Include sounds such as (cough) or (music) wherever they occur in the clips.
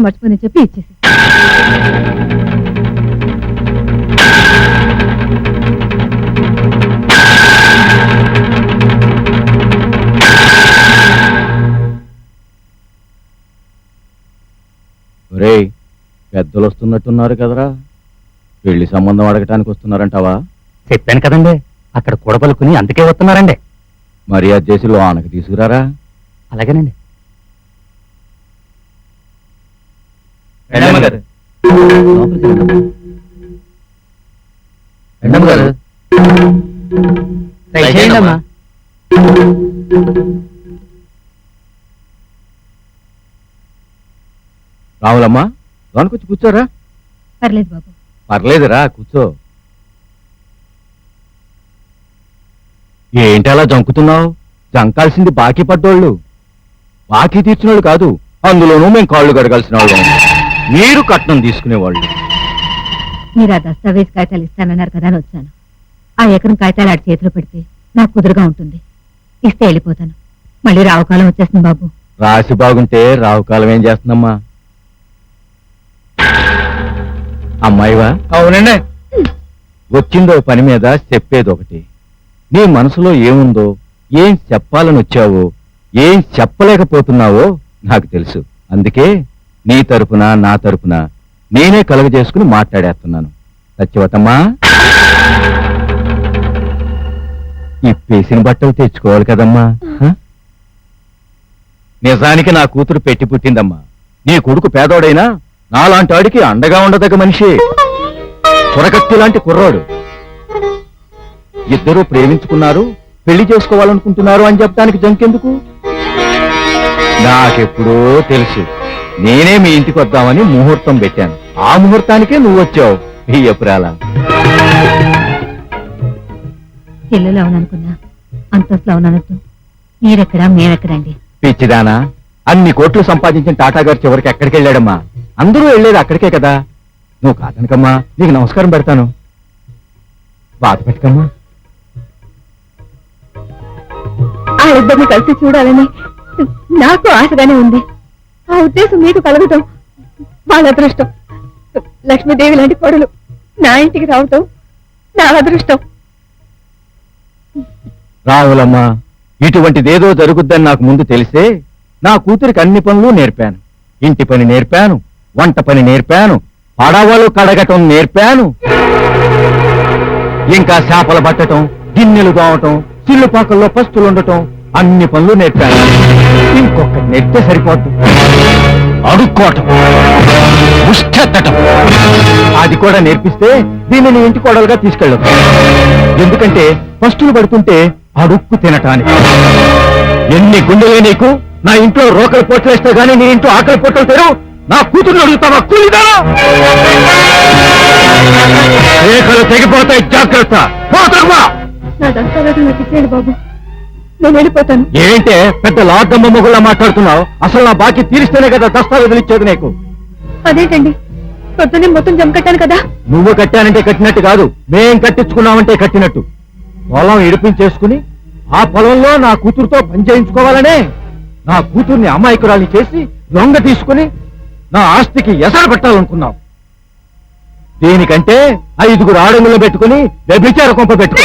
మర్చిపోయి చెప్పి ఇచ్చేసి ఒరేయ్ పెద్దలు వస్తున్నట్టున్నారు కదరా. పెళ్ళి సంబంధం అడగటానికి వస్తున్నారంటావా? చెప్పాను కదండి అక్కడ కూడబలుకుని అందుకే వస్తున్నారండి. మర్యాద చేసి లోనకి తీసుకురారా? అలాగేనండి. లోనకొచ్చి కూర్చోరా. పర్లేదు బాబు. పర్లేదురా కూర్చో. ఏంటి అలా జంకుతున్నావు? జంకాల్సింది బాకీ పడ్డోళ్ళు. బాకీ తీర్చినోళ్ళు కాదు అందులోనూ మేము కాళ్ళు కడగాల్సిన వాళ్ళం. మీరు కట్నం తీసుకునేవాళ్ళు. మీరు ఆ దస్తావేజ్ కాగితాలు ఇస్తానన్నారు కదా అని వచ్చాను. ఆ ఎకరం కాగితాలు ఆడి చేతిలో పెడితే నాకు కుదురుగా ఉంటుంది. ఇస్తే వెళ్ళిపోతాను. మళ్ళీ రావుకాలం వచ్చేస్తుంది బాబు. రాసి బాగుంటే రావు కాలం ఏం చేస్తుందమ్మా? అమ్మాయివా? అవునండి. వచ్చిందో పని మీద చెప్పేది ఒకటి. నీ మనసులో ఏముందో ఏం చెప్పాలని వచ్చావో ఏం చెప్పలేకపోతున్నావో నాకు తెలుసు. అందుకే నీ తరపున నా తరపున నేనే కలుగజేసుకుని మాట్లాడేస్తున్నాను. సత్యవతమ్మా ఇప్పేసిన బట్టలు తెచ్చుకోవాలి కదమ్మా. నిజానికి నా కూతురు పెట్టి పుట్టిందమ్మా. నీ కొడుకు పేదోడైనా నాలాంటి ఆడికి అండగా ఉండదగ్గ మనిషి. త్వరకత్తి లాంటి కుర్రాడు. ఇద్దరూ ప్రేమించుకున్నారు పెళ్ళి చేసుకోవాలనుకుంటున్నారు అని చెప్పడానికి జంకెందుకు? నాకెప్పుడో తెలుసు. నేనే మీ ఇంటికి వద్దామని ముహూర్తం పెట్టాను. ఆ ముహూర్తానికే నువ్వు వచ్చావు ఈ ఎపురాల చెల్లెలు అవుననుకున్నా అంతస్తులో అవుననొద్దు. మీరెక్కడా మేమెక్కడండి. పిచ్చిదానా అన్ని కోట్లు సంపాదించిన టాటా గారు చివరికి ఎక్కడికి వెళ్ళాడమ్మా అందరూ వెళ్ళేది అక్కడికే కదా. నువ్వు కాదనకమ్మా నీకు నమస్కారం పెడతాను. బాధ పెట్టకమ్మా. ఆ ఇద్దరిని కలిసి చూడాలని నాకు ఆశగానే ఉంది. ఆ ఉద్దేశం మీకు కలగటం వాళ్ళ అదృష్టం. లక్ష్మీదేవి లాంటి కొడులు నా ఇంటికి రావటం నా అదృష్టం. రావులమ్మా ఇటువంటిదేదో జరుగుద్దని నాకు ముందు తెలిసే నా కూతురికి అన్ని పనులు నేర్పాను. ఇంటి పని నేర్పాను వంట పని నేర్పాను పడవలు కడగటం నేర్పాను. ఇంకా చేపలు పట్టటం గిన్నెలు దోవటం చిల్లుపాకల్లో పస్తులు ఉండటం అన్ని పనులు నేర్పాను. ఇంకొక నేర్పితే సరిపోద్దు. అడుక్కోవటం. ముష్టెత్తటం అది కూడా నేర్పిస్తే దీనిని ఇంటి కోడలుగా తీసుకెళ్ళదు ఎందుకంటే పస్తులు పడుతుంటే అడుక్కు తినటానికి. ఎన్ని గుండెలే నీకు? నా ఇంట్లో రోకలు పొట్లేస్తే గానీ నీ ఇంట్లో ఆకలి పొట్టలు తెరు. నా కూతురు అడుగుతావా? కూలిదా? రేఖలు తెగిపోతాయి జాగ్రత్త. పోతావా నా దంతాలను నాకు బాబు. నేను వెళ్ళిపోతాను. ఏంటే పెద్ద లాడ్డమ్మ మొగుళ్ళ మాట్లాడుతున్నావు? అసలు నా బాకీ తీరిస్తేనే కదా దస్తావేజులు ఇచ్చేది నీకు? అదేంటండి? పొద్దున్నే మొత్తం జమ కట్టాను కదా. నువ్వు కట్టానంటే కట్టినట్టు కాదు మేం కట్టించుకున్నామంటే కట్టినట్టు. పొలం ఇడిపించేసుకుని ఆ పొలంలో నా కూతురుతో పని చేయించుకోవాలనే నా కూతుర్ని అమాయకురాలి చేసి దొంగ తీసుకుని నా ఆస్తికి ఎసరు పెట్టాలనుకున్నావు. దీనికంటే ఐదుగురు ఆడంగులు పెట్టుకుని వ్యభిచార కొంప పెట్టుకో.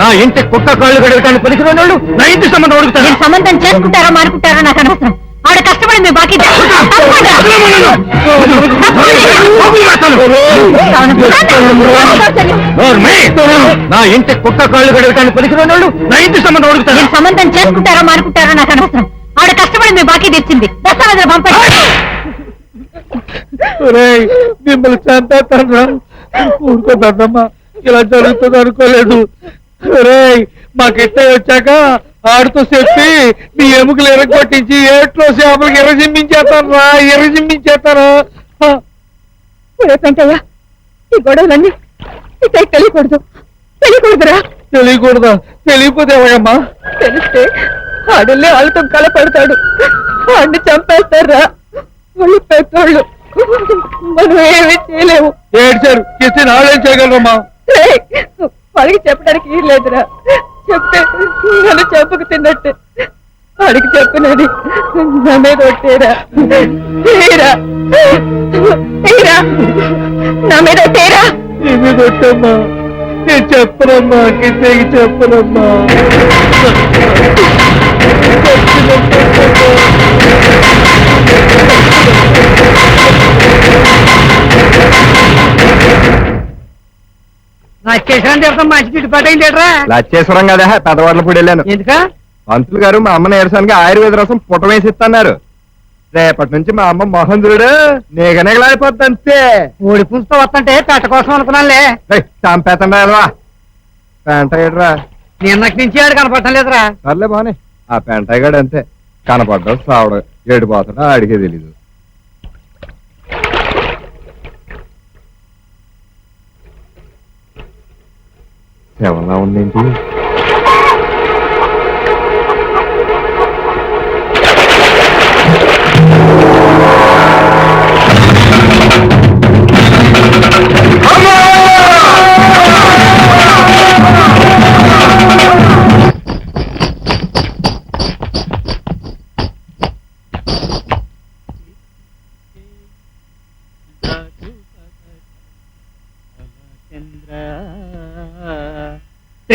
నా ఇంటి కుక్క కాళ్ళు గడగటానికి పనికిరాని వాళ్ళు నా ఇంటి సంబంధం అడుగుతాను సంబంధం చేసుకుంటారో మానుకుంటారో నాకు అనవసరం. ఆవిడ కష్టపడి మీ బాకీ! నా ఇంటి కుక్క కాళ్ళు గడగటానికి పనికిరాని వాళ్ళు నా ఇంటి సంబంధం అడుగుతాను సంబంధం చేసుకుంటారో మానుకుంటారో నాకు అనవసరం. ఆవిడ కష్టపడి మీ బాకీ తెచ్చింది. దస్తావేజులు పంపండి. మిమ్మల్ని చంపేస్తాను ఊరుకోదమ్మా ఇలా జరుగుతుంది అనుకోలేదు. రేయ్ మా కిట్టయ్య వచ్చాక ఆడితో చెప్పి మీ ఎముకలు ఎరగొట్టించి ఏట్లో చేపలకి ఎర్రజిమ్మించేస్తారా ఎర్రజిమ్మించేస్తారా. ఒరే పెంటయ్య ఈ గొడవలన్నీ తెలియకూడదు. తెలియకూడదురా. తెలియకూడదా? తెలియకపోతే ఎవరమ్మా? తెలిస్తే ఆడల్లే వాళ్ళతో కలపడతాడు. వాడిని చంపేస్తారా? వాళ్ళు పెద్దోళ్ళు. మనం ఏమీ చేయలేము. ఏడ్చారు. కిస్తే నాళ్ళేం చేయగలరమ్మా? వాడికి చెప్పడానికి ఏం లేదురా. చెప్తే నన్ను చెప్పుకు తిన్నట్టే. వాడికి చెప్పినది నా మీద ఒట్టేరా. తీరా. తీరా. నా మీద ఏమి కొట్టమ్మా నేను చెప్పనమ్మా కిట్టేకి చెప్పనమ్మా. (laughs) చేసిన చెప్తాం మంచి ఏట్రా లచ్చేశ్వరం కదా వెళ్ళాను. ఎందుక? పంతులు గారు మా అమ్మ నీరసానికి ఆయుర్వేద రసం పుట్టమేసి ఇస్తున్నారు రేపటి నుంచి మా అమ్మ మొహం చూడు నీగనగలాడిపోద్ది అంతే. ఓడి పుంజుతో వస్తుంటే పెట్ట కోసం అనుకున్నానులే. చంపేతండి అలవా పెంట ఏడ్రా నిన్నటి నుంచి ఆడు కనపడటం లేదురా. సర్లే బానే. ఆ పెంటగాడు అంతే. కనపడ్డా సావడు ఏడు పోతాడా ఆడికే తెలీదు. ఏమన్నా ఉందేంటి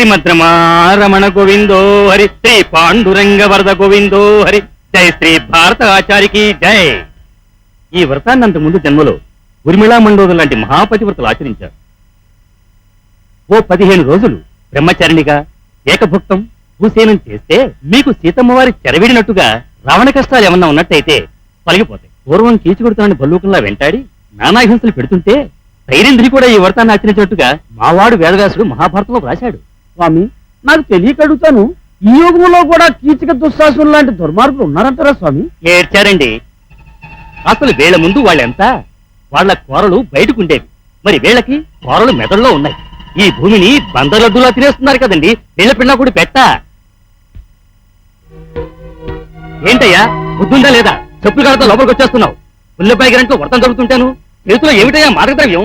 శ్రీమద్రమారమణ గోవిందో హరి శ్రీ పాండురంగ వరద గోవిందో హరి. జై శ్రీ భారత ఆచారికి జై. ఈ వ్రతాన్ని అంత ముందు జన్మలో ఉర్మిళా మండోదం లాంటి మహాపతివ్రతలు ఆచరించారు. ఓ పదిహేను రోజులు బ్రహ్మచారిణిగా ఏకభుక్తం భూసేనం చేస్తే మీకు సీతమ్మవారి చెరవిడినట్టుగా రావణ కష్టాలు ఏమన్నా ఉన్నట్టయితే పలిగిపోతాయి. పూర్వం కీచుకొడుతానని బల్లూకంలా వెంటాడి నానాహింసలు పెడుతుంటే ధైర్యంధ్రి కూడా ఈ వ్రతాన్ని ఆచరించినట్టుగా మావాడు వేదవ్యాసుడు మహాభారతంలో రాశాడు స్వామి నాకు తెలియక అడుగుతాను ఈ యుగంలో కూడా కీచక దుశ్శాసులు లాంటి దుర్మార్గులు ఉన్నారంటారా స్వామి? ఏడ్చారండి. అసలు వీళ్ళ ముందు వాళ్ళెంత? వాళ్ళ కూరలు బయటకుండేవి. మరి వీళ్ళకి కూరలు మెదడులో ఉన్నాయి. ఈ భూమిని బందరడ్డులా తినేస్తున్నారు కదండి. వీళ్ళ పిల్ల కూడా పెట్ట. ఏంటయ్యా? బుద్ధుందా లేదా? చెప్పులు కాడతో లోపలికి వచ్చేస్తున్నావు. ఉల్లిపాయ గంటలో వర్తం జరుగుతుంటాను. చేతిలో ఏమిటయ్యా? మార్గద్రవ్యం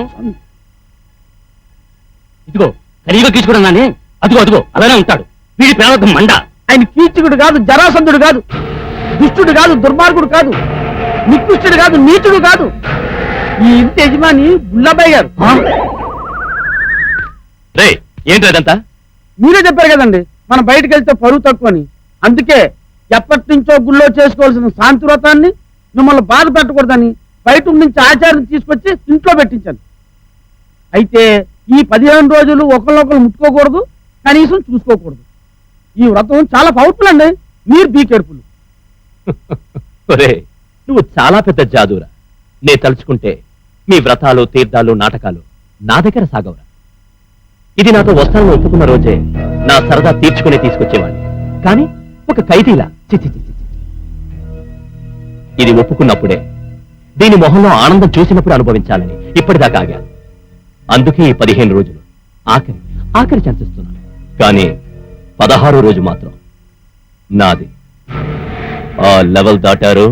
ఇదిగో ఖరీగా తీసుకున్నానే అదిగో అదిగో అలానే ఉంటాడు. వీడి ప్రారంభం మండ. ఆయన కీచకుడు కాదు జరాసంధుడు కాదు దుష్టుడు కాదు దుర్మార్గుడు కాదు నికృష్టుడు కాదు నీచుడు కాదు. ఈ ఇంటి యజమాని బుల్లబాయ్ గారు. రే ఏంటి అదంతా? మీరే చెప్పారు కదండి మనం బయటకు వెళ్తే పరువు తక్కువని. అందుకే ఎప్పటి నుంచో గుళ్ళో చేసుకోవాల్సిన శాంతి వ్రతాన్ని మిమ్మల్ని బాధ పెట్టకూడదని బయట నుంచి ఆచారం తీసుకొచ్చి ఇంట్లో పెట్టించాను. అయితే ఈ పదిహేను రోజులు ఒకరినొకరు ముట్టుకోకూడదు కనీసం చూసుకోకూడదు. ఈ వ్రతం చాలా పవర్ఫుల్ అండి. మీరు బీ కేర్ఫుల్ నువ్వు చాలా పెద్ద జాదూరా నే తలుచుకుంటే మీ వ్రతాలు తీర్థాలు నాటకాలు నా దగ్గర సాగవురా. ఇది నాతో వస్తానని ఒప్పుకున్న రోజే నా సరదా తీర్చుకుని తీసుకొచ్చేవాడిని. కానీ ఒక ఖైదీలా. చిచి ఇది ఒప్పుకున్నప్పుడే దీని మొహంలో ఆనందం చూసినప్పుడు అనుభవించాలని ఇప్పటిదాకా ఆగాను. అందుకే ఈ పదిహేను రోజులు ఆఖరి ఆఖరి చర్చిస్తున్నాను కానీ పదహారో రోజు మాత్రం నాది. ఆ లెవెల్ దాటారు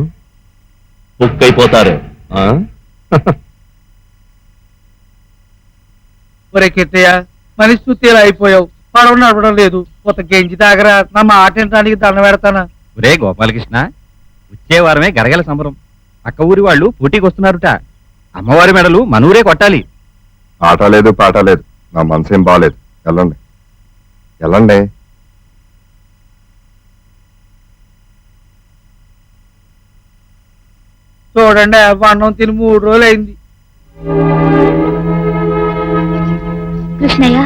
బుక్ అయిపోతారు ఆ? ఒరే కిట్టయ్య మనిషి సుత్తేలా అయిపోయావు. పడవ నడవడం లేదు. కొత్త గెంజి తాగరా నా మాట వినడానికి దండ పెడతానా? రే గోపాలకృష్ణ వచ్చే వారమే గరగల సంబరం. పక్క ఊరి వాళ్ళు పోటీకి వస్తున్నారుట. అమ్మవారి మెడలు మనూరే కొట్టాలి. ఆట లేదు పాట లేదు. నా మనసేం బాగాలేదు వెళ్ళండి. వెళ్ళండి చూడండి అన్నం తిని మూడు రోజులు అయింది కృష్ణయ్య?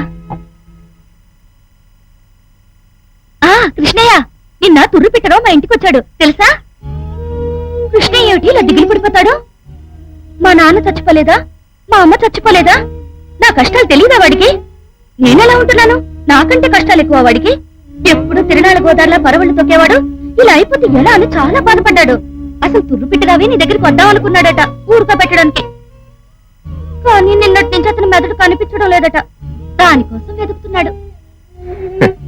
ఆ కృష్ణయ్య నిన్న తుర్రు పెట్టడం మా ఇంటికి వచ్చాడు. తెలుసా? కృష్ణయ్య ఏమిటి ఇలా దిగులు పడిపోతాడు? మా నాన్న చచ్చిపోలేదా? మా అమ్మ చచ్చిపోలేదా? నా కష్టాలు తెలియదా వాడికి? నేనెలా ఉంటున్నాను? నాకంటే కష్టాలు ఎక్కువ వాడికి. ఎప్పుడు తిరణాల గోదారిలో పరవళ్ళు తొక్కేవాడు. ఇలా అయిపోతే ఎలా అని చాలా బాధపడ్డాడు. అసలు తుర్రు పిట్టరావి నీ దగ్గరికి వద్దాం అనుకున్నాడట ఊరుక పెట్టడానికి. కానీ నిన్నటి నుంచి అతని మెదడు కనిపించడం లేదట. దానికోసం వెతుకుతున్నాడు. (laughs)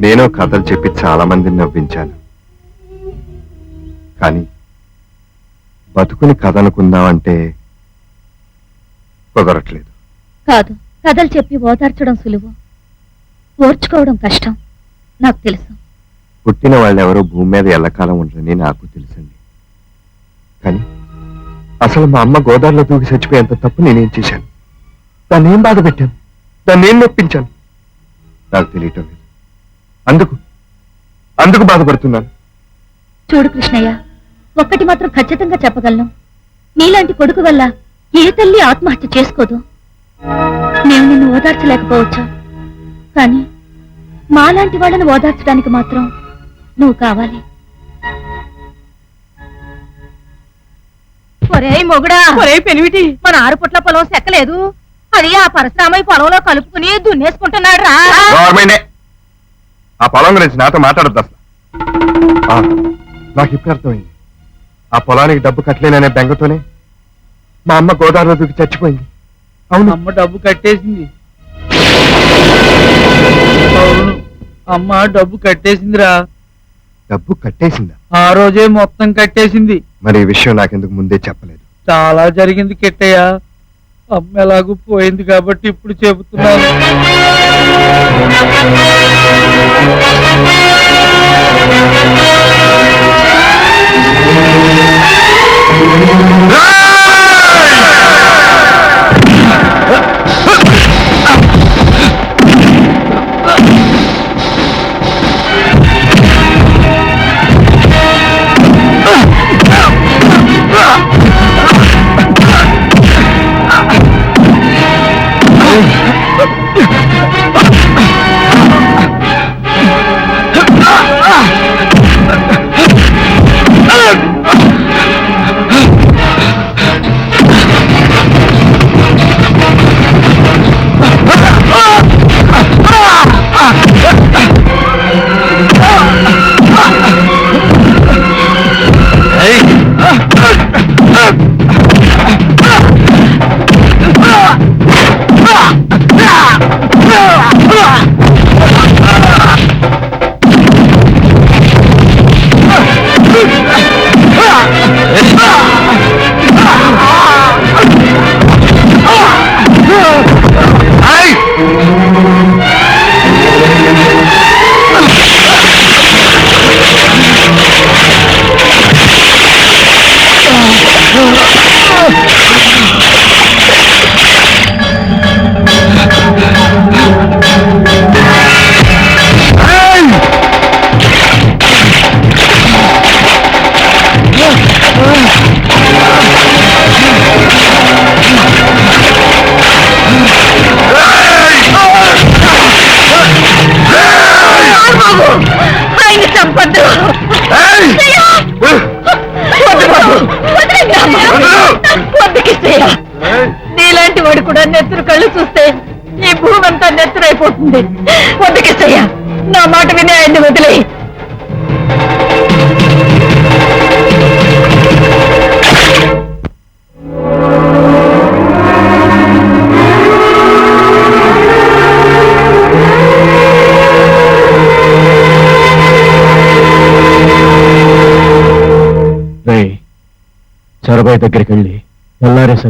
నేను కథలు చెప్పి చాలా మందిని నవ్వించాను. కానీ బతుకుని కథ అనుకుందామంటే కుదరట్లేదు. కాదు. కథలు చెప్పి ఓదార్చడం సులువు. ఓర్చుకోవడం కష్టం. నాకు తెలుసు. పుట్టిన వాళ్ళెవరో భూమి మీద ఎల్లకాలం ఉండరని నాకు తెలుసండి. కానీ అసలు మా అమ్మ గోదావరిలో దూకి చచ్చిపోయేంత తప్పు నేనేం చేశాను? దాన్ని ఏం బాధ పెట్టాను? దాన్ని ఏం నొప్పించాను? నాకు తెలియటం లేదు. అందుకు అందుకు బాధపడుతున్నాను. చూడు కృష్ణయ్య ఒక్కటి మాత్రం ఖచ్చితంగా చెప్పగలను. నీలాంటి కొడుకు వల్ల ఏ తల్లి ఆత్మహత్య చేసుకోదు. నేను నిన్ను ఓదార్చలేకపోవచ్చు? కానీ మాలాంటి వాళ్ళని ఓదార్చడానికి మాత్రం నువ్వు కావాలి. ఒరే మొగుడా. ఒరే పెనిమిటి. మన ఆరు పుట్ల పొలం సెక్కలేదు. అది ఆ పరశురామయ్య పొలంలో కలుపుకుని దున్నేసుకుంటున్నాడు రా ఆ పొలం గురించి నాతో మాట్లాడద్దు అసలు. నాకు ఇప్పుడు అర్థమైంది. ఆ పొలానికి డబ్బు కట్టలేననే బెంగతోనే మా అమ్మ గోదావరిలో దూకి చచ్చిపోయింది. అవును. అమ్మ డబ్బు కట్టేసింది. అవును. అమ్మ డబ్బు కట్టేసిందిరా. డబ్బు కట్టేసిందా? ఆ రోజే మొత్తం కట్టేసింది. మరి ఈ విషయం నాకెందుకు ముందే చెప్పలేదు? చాలా జరిగింది కిట్టయ్య. అమ్మ ఎలాగూ పోయింది కాబట్టి ఇప్పుడు చెబుతున్నాను. ఆయన భూమి అంతా వద్దకిస్తయ్యా నా మాట విని ఆయన్ని వదిలే. రే చొరబాయి దగ్గరికి వెళ్ళి ఎల్లారేసరికి